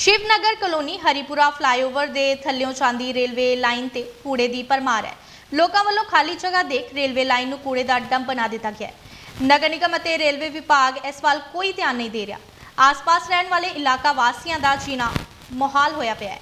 ਸ਼ਿਵਨਗਰ colony Haripura flyover ਦੇ ਥੱਲਿਓਂ ਚਾਂਦੀ railway line ਤੇ ਕੂੜੇ ਦੀ ਪਰਮਾਰ ਹੈ। ਲੋਕਾਂ ਵੱਲੋਂ ਖਾਲੀ ਜਗ੍ਹਾ ਦੇਖ ਰੇਲਵੇ ਲਾਈਨ ਨੂੰ ਕੂੜੇ ਦਾ ਡੰਪ ਬਣਾ ਦਿੱਤਾ ਗਿਆ ਹੈ। ਨਗਰ ਨਿਗਮ ਅਤੇ ਰੇਲਵੇ ਵਿਭਾਗ ਇਸ ਵੱਲ ਕੋਈ ਧਿਆਨ ਨਹੀਂ ਦੇ ਰਿਹਾ। ਆਸ-ਪਾਸ ਰਹਿਣ ਵਾਲੇ ਇਲਾਕਾ ਵਾਸੀਆਂ ਦਾ ਜੀਣਾ ਮੁਹਾਲ ਹੋਇਆ ਪਿਆ ਹੈ।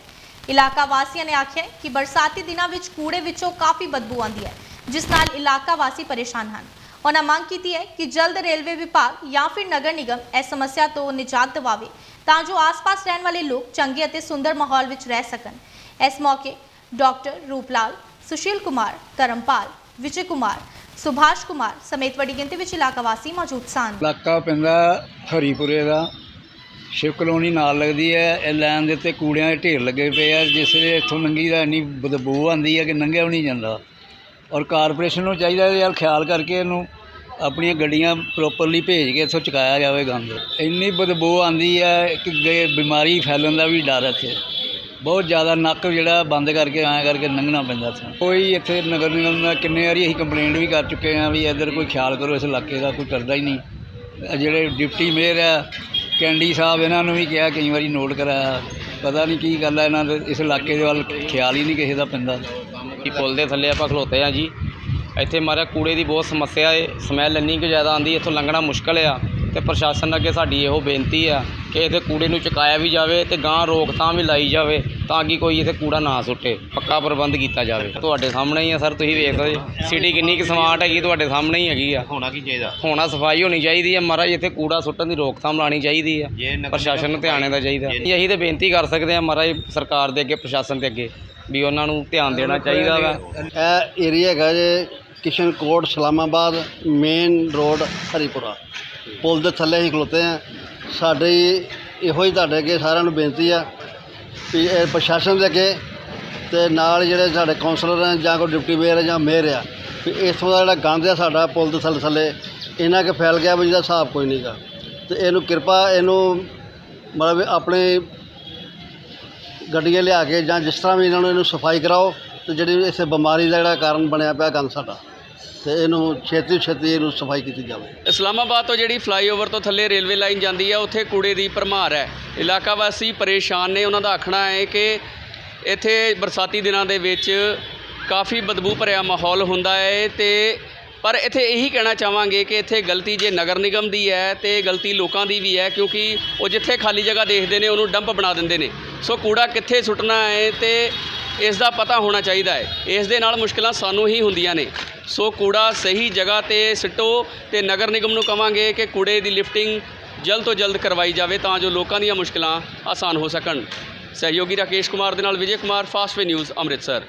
ਇਲਾਕਾ ਵਾਸੀਆਂ ਨੇ ਆਖਿਆ ਕਿ ਬਰਸਾਤੀ ਦਿਨਾਂ ਵਿੱਚ ਕੂੜੇ ਵਿੱਚੋਂ ਕਾਫੀ ਬਦਬੂ ਆਉਂਦੀ ਹੈ, ਜਿਸ ਨਾਲ ਇਲਾਕਾ ਵਾਸੀ ਪਰੇਸ਼ਾਨ ਹਨ। ਉਹਨਾਂ ਮੰਗ ਕੀਤੀ ਹੈ ਕਿ ਜਲਦ ਰੇਲਵੇ ਵਿਭਾਗ ਜਾਂ ਫਿਰ ਨਗਰ ਨਿਗਮ ਇਸ ਸਮੱਸਿਆ ਤੋਂ ਨਿਜਾਤ ਦਿਵਾਵੇ ਤਾਂ ਜੋ ਆਸ-ਪਾਸ ਰਹਿਣ ਵਾਲੇ ਲੋਕ ਚੰਗੇ ਅਤੇ ਸੁੰਦਰ ਮਾਹੌਲ ਵਿੱਚ ਰਹਿ ਸਕਣ ਇਸ ਮੌਕੇ ਡਾਕਟਰ ਰੂਪਲਾਲ ਸੁਸ਼ੀਲ ਕੁਮਾਰ ਧਰਮਪਾਲ ਵਿਜੇ ਕੁਮਾਰ ਸੁਭਾਸ਼ ਕੁਮਾਰ ਸਮੇਤ ਵੱਡੀ ਗਿਣਤੀ ਵਿੱਚ ਇਲਾਕਾ ਵਾਸੀ ਮੌਜੂਦ ਸਨ ਇਲਾਕਾ ਪੈਂਦਾ ਹਰੀਪੁਰੇ ਦਾ ਸ਼ਿਵ ਕਲੋਨੀ ਨਾਲ ਲੱਗਦੀ ਹੈ ਇਹ ਲਾਈਨ ਦੇ ਉੱਤੇ ਕੂੜਿਆਂ ਦੇ ਢੇਰ ਲੱਗੇ ਪਏ ਆ ਜਿਸ ਵੇਲੇ ਇੱਥੋਂ ਲੰਘੀ ਦਾ ਇੰਨੀ ਬਦਬੂ ਆਉਂਦੀ ਹੈ ਕਿ ਲੰਘਿਆ ਵੀ ਨਹੀਂ ਜਾਂਦਾ ਔਰ ਕਾਰਪੋਰੇਸ਼ਨ ਨੂੰ ਚਾਹੀਦਾ ਇਹਦੇ ਵੱਲ ਖਿਆਲ ਕਰਕੇ ਇਹਨੂੰ ਆਪਣੀਆਂ ਗੱਡੀਆਂ ਪ੍ਰੋਪਰਲੀ ਭੇਜ ਕੇ ਇੱਥੋਂ ਚੁਕਾਇਆ ਜਾਵੇ ਗੰਦ। ਇੰਨੀ ਬਦਬੂ ਆਉਂਦੀ ਹੈ ਕਿ ਗੇ- ਬਿਮਾਰੀ ਫੈਲਣ ਦਾ ਵੀ ਡਰ ਹੈ ਇੱਥੇ। ਬਹੁਤ ਜ਼ਿਆਦਾ ਨੱਕ ਜਿਹੜਾ ਬੰਦ ਕਰਕੇ ਐਂ ਕਰਕੇ ਲੰਘਣਾ ਪੈਂਦਾ ਇੱਥੋਂ। ਕੋਈ ਇੱਥੇ ਨਗਰ ਨਿਗਮ ਦਾ ਕਿੰਨੇ ਵਾਰੀ ਅਸੀਂ ਕੰਪਲੇਂਟ ਵੀ ਕਰ ਚੁੱਕੇ ਹਾਂ ਵੀ ਇੱਧਰ ਕੋਈ ਖਿਆਲ ਕਰੋ, ਇਸ ਇਲਾਕੇ ਦਾ ਕੋਈ ਕਰਦਾ ਹੀ ਨਹੀਂ। ਇਹ ਜਿਹੜੇ ਡਿਪਟੀ ਮੇਅਰ ਹੈ, ਕੈਂਡੀ ਸਾਹਿਬ ਇਹਨਾਂ ਨੂੰ ਵੀ ਕਿਹਾ, ਕਈ ਵਾਰੀ ਨੋਟ ਕਰਾਇਆ। ਪਤਾ ਨਹੀਂ ਕੀ ਗੱਲ ਹੈ, ਇਹਨਾਂ ਦੇ ਇਸ ਇਲਾਕੇ ਦੇ ਵੱਲ ਖਿਆਲ ਹੀ ਨਹੀਂ ਕਿਸੇ ਦਾ ਪੈਂਦਾ। ਕਿ ਪੁਲ ਦੇ ਥੱਲੇ ਆਪਾਂ ਖਲੋਤੇ ਆ ਜੀ। ਇੱਥੇ ਮਾਰਾ ਕੂੜੇ ਦੀ ਬਹੁਤ ਸਮੱਸਿਆ ਏ ਸਮੈਲ ਇੰਨੀ ਕੁ ਜ਼ਿਆਦਾ ਆਉਂਦੀ ਇੱਥੋਂ ਲੰਘਣਾ ਮੁਸ਼ਕਲ ਆ ਤੇ ਪ੍ਰਸ਼ਾਸਨ ਅੱਗੇ ਸਾਡੀ ਇਹੋ ਬੇਨਤੀ ਆ ਕਿ ਇੱਥੇ ਕੂੜੇ ਨੂੰ ਚੁਕਾਇਆ ਵੀ ਜਾਵੇ ਤੇ ਗਾਂ ਰੋਕਥਾਮ ਵੀ ਲਾਈ ਜਾਵੇ ਤਾਂ ਕਿ ਕੋਈ ਇੱਥੇ ਕੂੜਾ ਨਾ ਸੁੱਟੇ ਪੱਕਾ ਪ੍ਰਬੰਧ ਕੀਤਾ ਜਾਵੇ। ਤੁਹਾਡੇ ਸਾਹਮਣੇ ਹੀ ਆ ਸਰ ਤੁਸੀਂ ਵੇਖ ਸਕਦੇ ਜੀ। ਸਿਟੀ ਕਿੰਨੀ ਕੁ ਸਮਾਰਟ ਹੈਗੀ ਤੁਹਾਡੇ ਸਾਹਮਣੇ ਹੀ ਹੈਗੀ ਆ। ਹੋਣਾ ਕੀ ਚਾਹੀਦਾ? ਹੋਣਾ ਸਫ਼ਾਈ ਹੋਣੀ ਚਾਹੀਦੀ ਹੈ ਮਹਾਰਾਜ ਇੱਥੇ ਕੂੜਾ ਸੁੱਟਣ ਦੀ ਰੋਕਥਾਮ ਲਾਣੀ ਚਾਹੀਦੀ ਆ। ਪ੍ਰਸ਼ਾਸਨ ਨੂੰ ਧਿਆਨ ਦੇਣਾ ਚਾਹੀਦਾ। ਅਸੀਂ ਤੇ ਬੇਨਤੀ ਕਰ ਸਕਦੇ ਹਾਂ ਮਹਾਰਾਜ ਸਰਕਾਰ ਦੇ ਅੱਗੇ ਪ੍ਰਸ਼ਾਸਨ ਦੇ ਅੱਗੇ। ਵੀ ਉਹਨਾਂ ਨੂੰ ਧਿਆਨ ਦੇਣਾ ਚਾਹੀਦਾ ਵਾ। ਇਹ ਏਰੀਆ ਹੈਗਾ ਜੇ ਕਿਸ਼ਨ ਕੋਟ ਇਸਲਾਮਾਬਾਦ ਮੇਨ ਰੋਡ ਹਰੀਪੁਰਾ। ਪੁਲ ਦੇ ਥੱਲੇ ਹੀ ਖਲੋਤੇ ਆ। ਸਾਡੀ ਇਹੋ ਹੀ ਤੁਹਾਡੇ ਅੱਗੇ ਸਾਰਿਆਂ ਨੂੰ ਬੇਨਤੀ ਆ ਵੀ ਇਹ ਪ੍ਰਸ਼ਾਸਨ ਦੇ ਅੱਗੇ ਤੇ ਨਾਲ ਜਿਹੜੇ ਸਾਡੇ ਕਾਉਂਸਲਰ ਆ ਜਾਂ ਕੋਈ ਡਿਪਟੀ ਮੇਅਰ ਆ ਜਾਂ ਮੇਅਰ ਆ ਵੀ ਇਥੋਂ ਦਾ ਜਿਹੜਾ ਗੰਦ ਆ ਸਾਡਾ ਪੁਲ ਦੇ ਥੱਲੇ ਥੱਲੇ ਇੰਨਾ ਕਿ ਫੈਲ ਗਿਆ ਵੀ ਜਿਹਦਾ ਹਿਸਾਬ ਕੋਈ ਨਹੀਂਗਾ ਤੇ ਇਹਨੂੰ ਕਿਰਪਾ ਇਹਨੂੰ ਮਤਲਬ ਆਪਣੇ ਗੱਡੀਆਂ ਲਿਆ ਕੇ ਜਾਂ ਜਿਸ ਤਰ੍ਹਾਂ ਵੀ ਇਹਨਾਂ ਨੂੰ ਇਹਨੂੰ ਸਫ਼ਾਈ ਕਰਾਓ ਅਤੇ ਜਿਹੜੀ ਇਸੇ ਬਿਮਾਰੀ ਦਾ ਜਿਹੜਾ ਕਾਰਨ ਬਣਿਆ ਪਿਆ ਗੰਦ ਸਾਡਾ, ਤੇ ਇਹਨੂੰ ਛੇਤੀ ਤੋਂ ਛੇਤੀ ਇਹਨੂੰ ਸਫ਼ਾਈ ਕੀਤੀ ਜਾਵੇ। ਇਸਲਾਮਾਬਾਦ ਤੋਂ ਜਿਹੜੀ ਫਲਾਈਓਵਰ ਤੋਂ ਥੱਲੇ ਰੇਲਵੇ ਲਾਈਨ ਜਾਂਦੀ ਹੈ ਉੱਥੇ ਕੂੜੇ ਦੀ ਭਰਮਾਰ ਹੈ। ਇਲਾਕਾ ਵਾਸੀ ਪਰੇਸ਼ਾਨ ਨੇ, ਉਹਨਾਂ ਦਾ ਆਖਣਾ ਹੈ ਕਿ ਇੱਥੇ ਬਰਸਾਤੀ ਦਿਨਾਂ ਦੇ ਵਿੱਚ ਕਾਫੀ ਬਦਬੂ ਭਰਿਆ ਮਾਹੌਲ ਹੁੰਦਾ ਹੈ, ਤੇ ਪਰ ਇੱਥੇ ਇਹੀ ਕਹਿਣਾ ਚਾਹਾਂਗੇ ਕਿ ਇੱਥੇ ਗਲਤੀ ਜੇ ਨਗਰ ਨਿਗਮ ਦੀ ਹੈ, ਤੇ ਗਲਤੀ ਲੋਕਾਂ ਦੀ ਵੀ ਹੈ, ਕਿਉਂਕਿ ਉਹ ਜਿੱਥੇ ਖਾਲੀ ਜਗ੍ਹਾ ਦੇਖਦੇ ਨੇ, ਉਹਨੂੰ ਡੰਪ ਬਣਾ ਦਿੰਦੇ ਨੇ। ਸੋ ਕੂੜਾ ਕਿੱਥੇ ਸੁੱਟਣਾ ਹੈ ਤੇ ਇਸ ਦਾ ਪਤਾ ਹੋਣਾ ਚਾਹੀਦਾ ਹੈ। ਇਸ ਦੇ ਨਾਲ ਮੁਸ਼ਕਲਾਂ ਸਾਨੂੰ ਹੀ ਹੁੰਦੀਆਂ ਨੇ। ਸੋ ਕੂੜਾ ਸਹੀ ਜਗ੍ਹਾ ਤੇ ਸਿੱਟੋ ਤੇ ਨਗਰ ਨਿਗਮ ਨੂੰ ਕਵਾਂਗੇ ਕਿ ਕੂੜੇ ਦੀ ਲਿਫਟਿੰਗ ਜਲਦ ਤੋਂ ਜਲਦ ਕਰਵਾਈ ਜਾਵੇ ਤਾਂ ਜੋ ਲੋਕਾਂ ਦੀਆਂ ਮੁਸ਼ਕਲਾਂ ਆਸਾਨ ਹੋ ਸਕਣ। ਸਹਿਯੋਗੀ ਰਾਕੇਸ਼ ਕੁਮਾਰ ਦੇ ਨਾਲ ਵਿਜੇ ਕੁਮਾਰ, ਫਾਸਟਵੇ ਨਿਊਜ਼, ਅੰਮ੍ਰਿਤਸਰ।